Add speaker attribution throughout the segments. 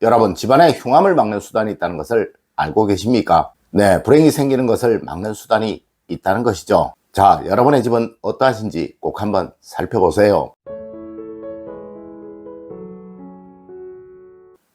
Speaker 1: 여러분 집안에 흉암을 막는 수단이 있다는 것을 알고 계십니까? 네, 불행이 생기는 것을 막는 수단이 있다는 것이죠. 자, 여러분의 집은 어떠하신지 꼭 한번 살펴보세요.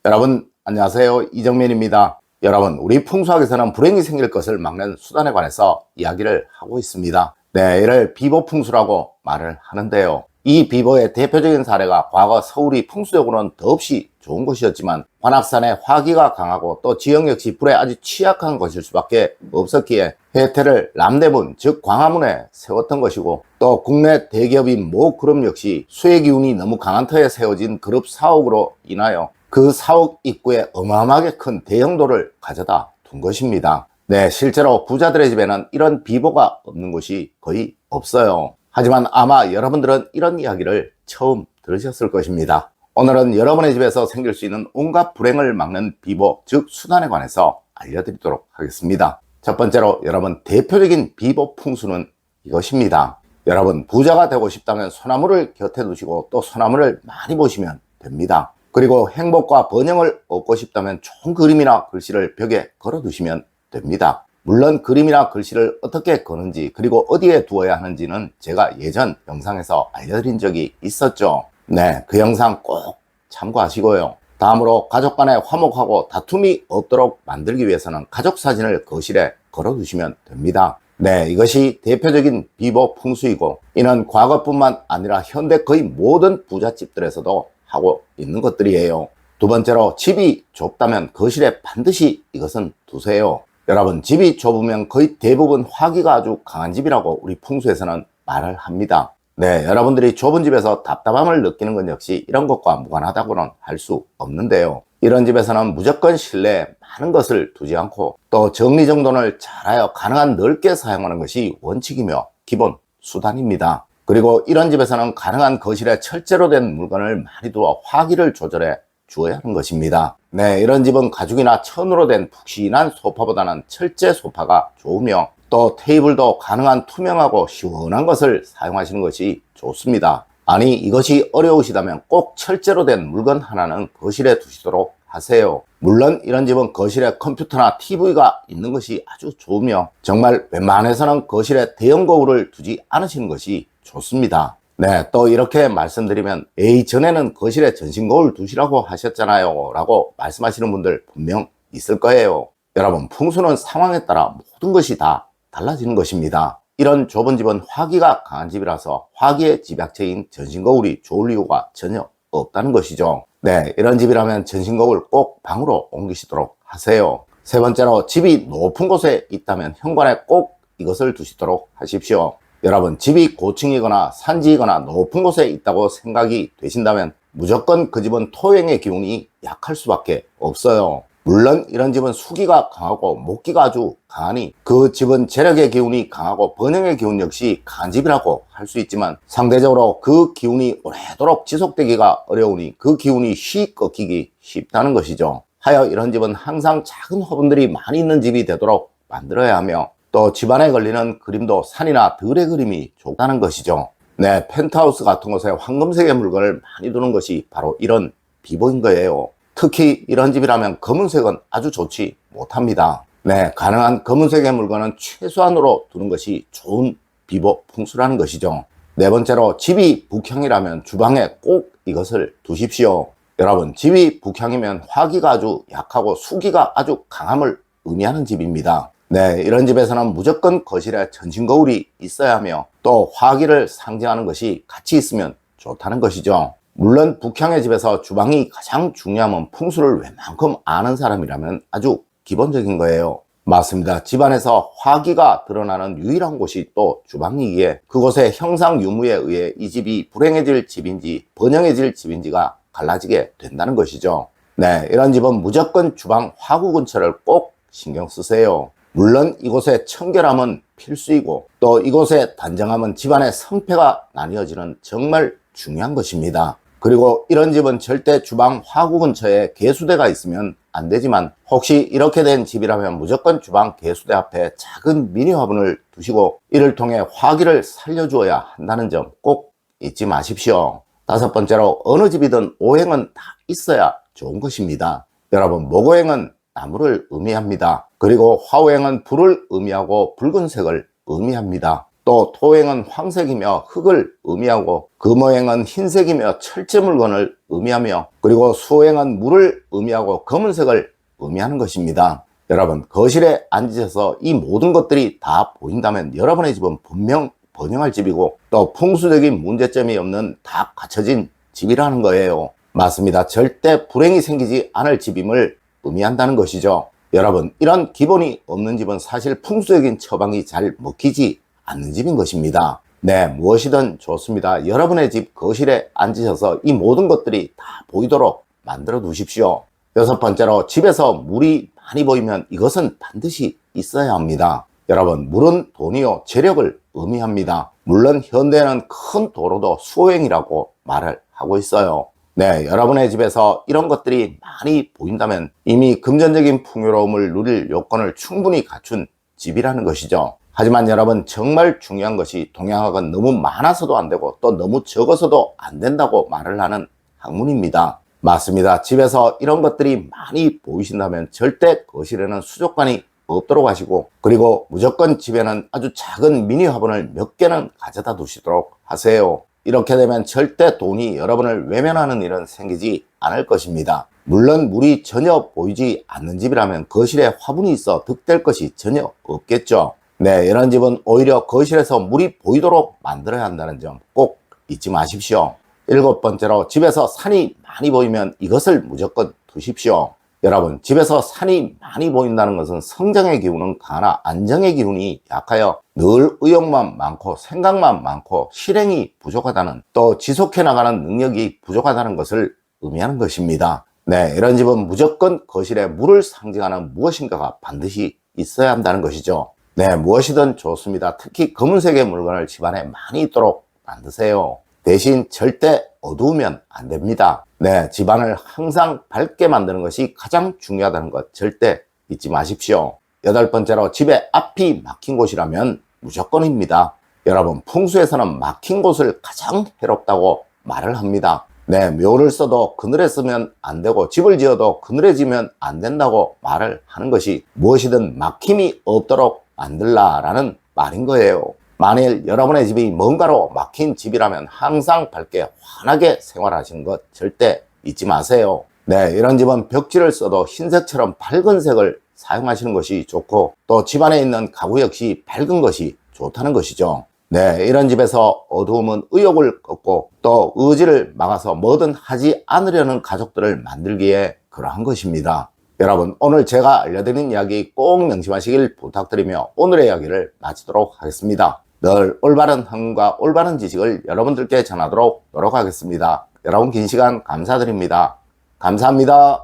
Speaker 1: 여러분, 안녕하세요. 이정면입니다. 여러분, 우리 풍수학에서는 불행이 생길 것을 막는 수단에 관해서 이야기를 하고 있습니다. 네, 이를 비보풍수라고 말을 하는데요. 이 비보의 대표적인 사례가 과거 서울이 풍수적으로는 더없이 좋은 곳이었지만 관악산에 화기가 강하고 또 지형 역시 불에 아주 취약한 것일 수밖에 없었기에 혜태를 남대문 즉 광화문에 세웠던 것이고 또 국내 대기업인 모 그룹 역시 수의 기운이 너무 강한 터에 세워진 그룹 사옥으로 인하여 그 사옥 입구에 어마어마하게 큰 대형도를 가져다 둔 것입니다. 네, 실제로 부자들의 집에는 이런 비보가 없는 곳이 거의 없어요. 하지만 아마 여러분들은 이런 이야기를 처음 들으셨을 것입니다. 오늘은 여러분의 집에서 생길 수 있는 온갖 불행을 막는 비보, 즉 수단에 관해서 알려드리도록 하겠습니다. 첫 번째로 여러분 대표적인 비보 풍수는 이것입니다. 여러분 부자가 되고 싶다면 소나무를 곁에 두시고 또 소나무를 많이 보시면 됩니다. 그리고 행복과 번영을 얻고 싶다면 좋은 그림이나 글씨를 벽에 걸어 두시면 됩니다. 물론 그림이나 글씨를 어떻게 거는지 그리고 어디에 두어야 하는지는 제가 예전 영상에서 알려드린 적이 있었죠. 네, 그 영상 꼭 참고하시고요. 다음으로 가족 간에 화목하고 다툼이 없도록 만들기 위해서는 가족 사진을 거실에 걸어 두시면 됩니다. 네, 이것이 대표적인 비보 풍수이고 이는 과거뿐만 아니라 현대 거의 모든 부잣집들에서도 하고 있는 것들이에요. 두 번째로 집이 좁다면 거실에 반드시 이것은 두세요. 여러분 집이 좁으면 거의 대부분 화기가 아주 강한 집이라고 우리 풍수에서는 말을 합니다. 네, 여러분들이 좁은 집에서 답답함을 느끼는 건 역시 이런 것과 무관하다고는 할 수 없는데요. 이런 집에서는 무조건 실내에 많은 것을 두지 않고 또 정리정돈을 잘하여 가능한 넓게 사용하는 것이 원칙이며 기본 수단입니다. 그리고 이런 집에서는 가능한 거실에 철제로 된 물건을 많이 두어 화기를 조절해 주어야 하는 것입니다. 네, 이런 집은 가죽이나 천으로 된 푹신한 소파보다는 철제 소파가 좋으며 또 테이블도 가능한 투명하고 시원한 것을 사용하시는 것이 좋습니다. 아니 이것이 어려우시다면 꼭 철제로 된 물건 하나는 거실에 두시도록 하세요. 물론 이런 집은 거실에 컴퓨터나 TV가 있는 것이 아주 좋으며 정말 웬만해서는 거실에 대형 거울을 두지 않으시는 것이 좋습니다. 네, 또 이렇게 말씀드리면 에이 전에는 거실에 전신 거울 두시라고 하셨잖아요 라고 말씀하시는 분들 분명 있을 거예요. 여러분 풍수는 상황에 따라 모든 것이 다 달라지는 것입니다. 이런 좁은 집은 화기가 강한 집이라서 화기의 집약체인 전신 거울이 좋을 이유가 전혀 없다는 것이죠. 네, 이런 집이라면 전신 거울 꼭 방으로 옮기시도록 하세요. 세 번째로 집이 높은 곳에 있다면 현관에 꼭 이것을 두시도록 하십시오. 여러분 집이 고층이거나 산지이거나 높은 곳에 있다고 생각이 되신다면 무조건 그 집은 토행의 기운이 약할 수밖에 없어요. 물론 이런 집은 수기가 강하고 목기가 아주 강하니 그 집은 재력의 기운이 강하고 번영의 기운 역시 강한 집이라고 할 수 있지만 상대적으로 그 기운이 오래도록 지속되기가 어려우니 그 기운이 쉬 꺾이기 쉽다는 것이죠. 하여 이런 집은 항상 작은 화분들이 많이 있는 집이 되도록 만들어야 하며 또 집안에 걸리는 그림도 산이나 들의 그림이 좋다는 것이죠. 네, 펜트하우스 같은 곳에 황금색의 물건을 많이 두는 것이 바로 이런 비보인 거예요. 특히 이런 집이라면 검은색은 아주 좋지 못합니다. 네, 가능한 검은색의 물건은 최소한으로 두는 것이 좋은 비보 풍수라는 것이죠. 네 번째로 집이 북향이라면 주방에 꼭 이것을 두십시오. 여러분, 집이 북향이면 화기가 아주 약하고 수기가 아주 강함을 의미하는 집입니다. 네, 이런 집에서는 무조건 거실에 전신 거울이 있어야 하며 또 화기를 상징하는 것이 같이 있으면 좋다는 것이죠. 물론 북향의 집에서 주방이 가장 중요하면 풍수를 웬만큼 아는 사람이라면 아주 기본적인 거예요. 맞습니다. 집안에서 화기가 드러나는 유일한 곳이 또 주방이기에 그곳의 형상 유무에 의해 이 집이 불행해질 집인지 번영해질 집인지가 갈라지게 된다는 것이죠. 네, 이런 집은 무조건 주방 화구 근처를 꼭 신경 쓰세요. 물론 이곳의 청결함은 필수이고 또 이곳의 단정함은 집안의 성패가 나뉘어지는 정말 중요한 것입니다. 그리고 이런 집은 절대 주방 화구 근처에 개수대가 있으면 안 되지만 혹시 이렇게 된 집이라면 무조건 주방 개수대 앞에 작은 미니 화분을 두시고 이를 통해 화기를 살려주어야 한다는 점 꼭 잊지 마십시오. 다섯 번째로 어느 집이든 오행은 다 있어야 좋은 것입니다. 여러분 모고행은 나무를 의미합니다. 그리고 화오행은 불을 의미하고 붉은색을 의미합니다. 또 토행은 황색이며 흙을 의미하고 금호행은 흰색이며 철제 물건을 의미하며 그리고 수호행은 물을 의미하고 검은색을 의미하는 것입니다. 여러분 거실에 앉으셔서 이 모든 것들이 다 보인다면 여러분의 집은 분명 번영할 집이고 또 풍수적인 문제점이 없는 다 갖춰진 집이라는 거예요. 맞습니다. 절대 불행이 생기지 않을 집임을 의미한다는 것이죠. 여러분 이런 기본이 없는 집은 사실 풍수적인 처방이 잘 먹히지 않는 집인 것입니다. 네, 무엇이든 좋습니다. 여러분의 집 거실에 앉으셔서 이 모든 것들이 다 보이도록 만들어 두십시오. 여섯 번째로 집에서 물이 많이 보이면 이것은 반드시 있어야 합니다. 여러분, 물은 돈이요, 재력을 의미합니다. 물론 현대에는 큰 도로도 수호행이라고 말을 하고 있어요. 네, 여러분의 집에서 이런 것들이 많이 보인다면 이미 금전적인 풍요로움을 누릴 요건을 충분히 갖춘 집이라는 것이죠. 하지만 여러분 정말 중요한 것이 동양학은 너무 많아서도 안 되고 또 너무 적어서도 안 된다고 말을 하는 학문입니다. 맞습니다. 집에서 이런 것들이 많이 보이신다면 절대 거실에는 수족관이 없도록 하시고 그리고 무조건 집에는 아주 작은 미니 화분을 몇 개는 가져다 두시도록 하세요. 이렇게 되면 절대 돈이 여러분을 외면하는 일은 생기지 않을 것입니다. 물론 물이 전혀 보이지 않는 집이라면 거실에 화분이 있어 득될 것이 전혀 없겠죠. 네, 이런 집은 오히려 거실에서 물이 보이도록 만들어야 한다는 점 꼭 잊지 마십시오. 일곱 번째로 집에서 산이 많이 보이면 이것을 무조건 두십시오. 여러분, 집에서 산이 많이 보인다는 것은 성장의 기운은 강하나 안정의 기운이 약하여 늘 의욕만 많고 생각만 많고 실행이 부족하다는 또 지속해 나가는 능력이 부족하다는 것을 의미하는 것입니다. 네, 이런 집은 무조건 거실에 물을 상징하는 무엇인가가 반드시 있어야 한다는 것이죠. 네, 무엇이든 좋습니다. 특히 검은색의 물건을 집안에 많이 있도록 만드세요. 대신 절대 어두우면 안 됩니다. 네, 집안을 항상 밝게 만드는 것이 가장 중요하다는 것 절대 잊지 마십시오. 여덟 번째로 집에 앞이 막힌 곳이라면 무조건입니다. 여러분, 풍수에서는 막힌 곳을 가장 해롭다고 말을 합니다. 네, 묘를 써도 그늘에 쓰면 안 되고 집을 지어도 그늘에 지면 안 된다고 말을 하는 것이 무엇이든 막힘이 없도록 만들라라는 말인 거예요. 만일 여러분의 집이 뭔가로 막힌 집이라면 항상 밝게 환하게 생활하시는 것 절대 잊지 마세요. 네, 이런 집은 벽지를 써도 흰색처럼 밝은 색을 사용하시는 것이 좋고 또 집안에 있는 가구 역시 밝은 것이 좋다는 것이죠. 네, 이런 집에서 어두움은 의욕을 꺾고 또 의지를 막아서 뭐든 하지 않으려는 가족들을 만들기에 그러한 것입니다. 여러분, 오늘 제가 알려드린 이야기 꼭 명심하시길 부탁드리며 오늘의 이야기를 마치도록 하겠습니다. 늘 올바른 학문과 올바른 지식을 여러분들께 전하도록 노력하겠습니다. 여러분 긴 시간 감사드립니다. 감사합니다.